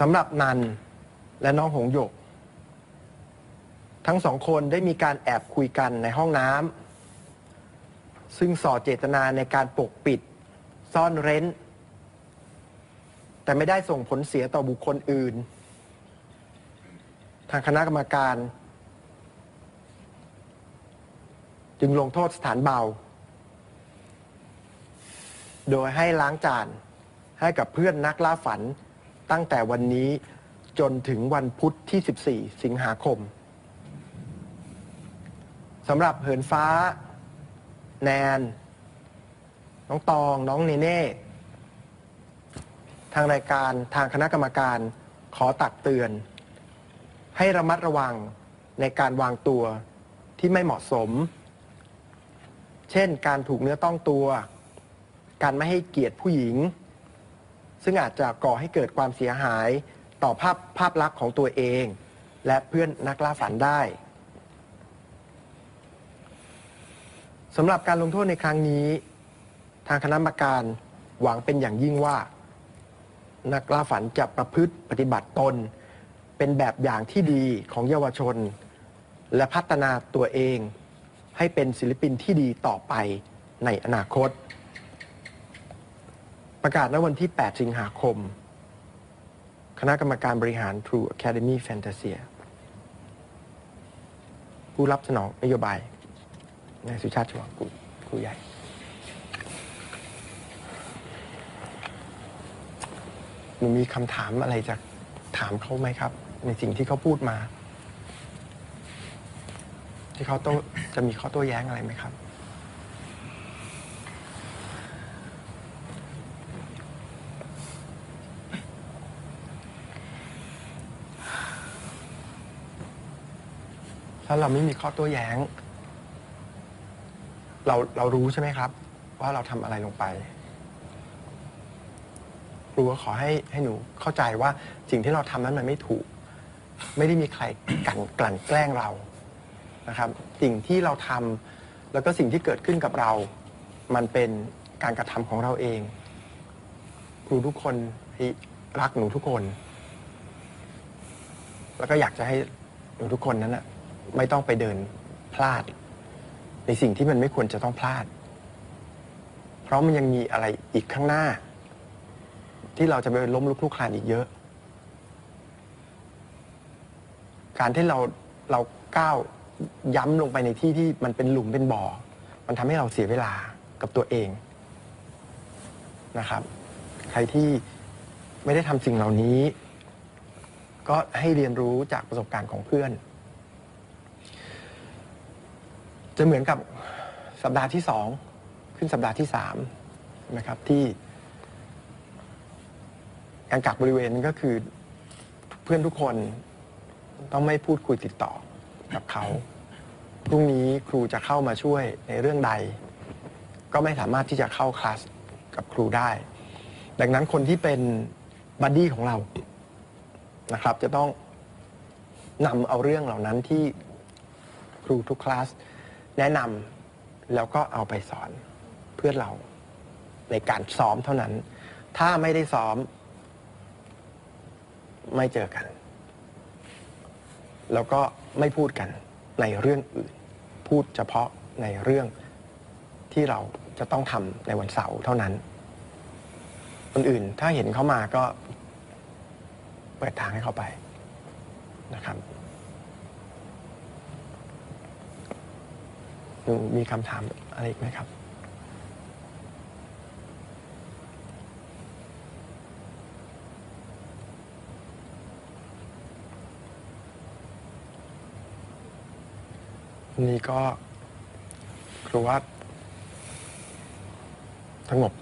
สำหรับนันและน้องหงหยก ทั้งสองคนได้มีการแอบคุยกันในห้องน้ำซึ่งส่อเจตนาในการปกปิด ซ่อนเร้น แต่ไม่ได้ส่งผลเสียต่อบุคคลอื่น ทางคณะกรรมการ จึงลงโทษสถานเบา โดยให้ล้างจานให้กับเพื่อนนักล่าฝัน ตั้งแต่วันนี้จนถึงวันพุธที่ 14 สิงหาคมสำหรับเหินฟ้า แนน น้องตอง น้องเนเน่ทางรายการทางคณะกรรมการขอตักเตือน ให้ระมัดระวังในการวางตัวที่ไม่เหมาะสม เช่นการถูกเนื้อต้องตัว การไม่ให้เกียรติผู้หญิง ซึ่งอาจจะก่อให้เกิดความเสียหายต่อภาพภาพลักษณ์ของตัวเอง และเพื่อนนักล่าฝันได้สำหรับการลงโทษในครั้งนี้ ทางคณะกรรมการหวังเป็นอย่างยิ่งว่า นักล่าฝันจะประพฤติปฏิบัติตน เป็นแบบอย่างที่ดีของเยาวชน และพัฒนาตัวเองให้เป็นศิลปินที่ดีต่อไปในอนาคต ประกาศณวันที่ 8 สิงหาคม คณะกรรมการบริหาร True Academy Fantasia ผู้รับสนองนโยบายนายสุชาติชวางกุลครูใหญ่ หนูมีคำถามอะไรจะถามเขาไหมครับ ในสิ่งที่เขาพูดมา ที่เขาโต้จะมีข้อโต้แย้งอะไรไหมครับ ถ้าเราไม่มีข้อโต้แย้ง เราเรารู้ใช่ไหมครับ ว่าเราทำอะไรลงไปครูก็ขอให้ให้หนูเข้าใจว่าสิ่งที่เราทำนั้นมันไม่ถูก ไม่ได้มีใครกลันกลั่นแกล้งเรานะครับ สิ่งที่เราทำแล้วก็สิ่งที่เกิดขึ้นกับเรา มันเป็นการกระทำของเราเอง ครูทุกคนรักหนูทุกคน แล้วก็อยากจะให้หนูทุกคนนั้นนะ ไม่ต้องไปเดินพลาด ในสิ่งที่มันไม่ควรจะต้องพลาด เพราะมันยังมีอะไรอีกข้างหน้า ที่เราจะไปล้มลุกคลุกคลานอีกเยอะ การที่เราเราก้าวย้ำลงไปในที่ที่มันเป็นหลุมเป็นบ่อ มันทำให้เราเสียเวลากับตัวเองนะครับ ใครที่ไม่ได้ทำสิ่งเหล่านี้ ก็ให้เรียนรู้จากประสบการณ์ของเพื่อน จะเหมือนกับสัปดาห์ที่สองขึ้นสัปดาห์ที่สามนะครับที่การกักบริเวณก็คือเพื่อนทุกคนต้องไม่พูดคุยติดต่อกับเขา พรุ่งนี้ครูจะเข้ามาช่วยในเรื่องใด ก็ไม่สามารถที่จะเข้าคลาสกับครูได้ ดังนั้นคนที่เป็นบัดดี้ของเรานะครับ จะต้องนำเอาเรื่องเหล่านั้นที่ครูทุกคลาส แนะนำแล้วก็เอาไปสอนเพื่อนเราในการซ้อมเท่านั้น ถ้าไม่ได้ซ้อม ไม่เจอกัน แล้วก็ไม่พูดกันในเรื่องอื่น พูดเฉพาะในเรื่องที่เราจะต้องทำในวันเสาร์เท่านั้น คนอื่นถ้าเห็นเขามาก็เปิดทางให้เขาไปนะครับ หนูมีคำถามอะไรอีกไหมครับนนี้ก็ครูว่าสงบ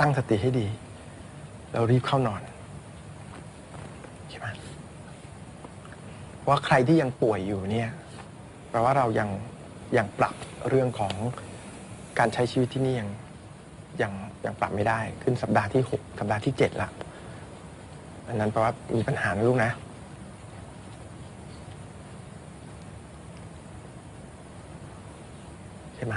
ตั้งสติให้ดี แล้วรีบเข้านอนใช่ไหมว่าใครที่ยังป่วยอยู่เนี่ยแปลว่าเรายัง ยังปรับเรื่องของการใช้ชีวิตที่นี่ยังยังยังปรับไม่ได้ขึ้นสัปดาห์ที่หกสัปดาห์ที่เจ็ดละอันนั้นแปลว่ามีปัญหานะลูกนะ ใช่ไหม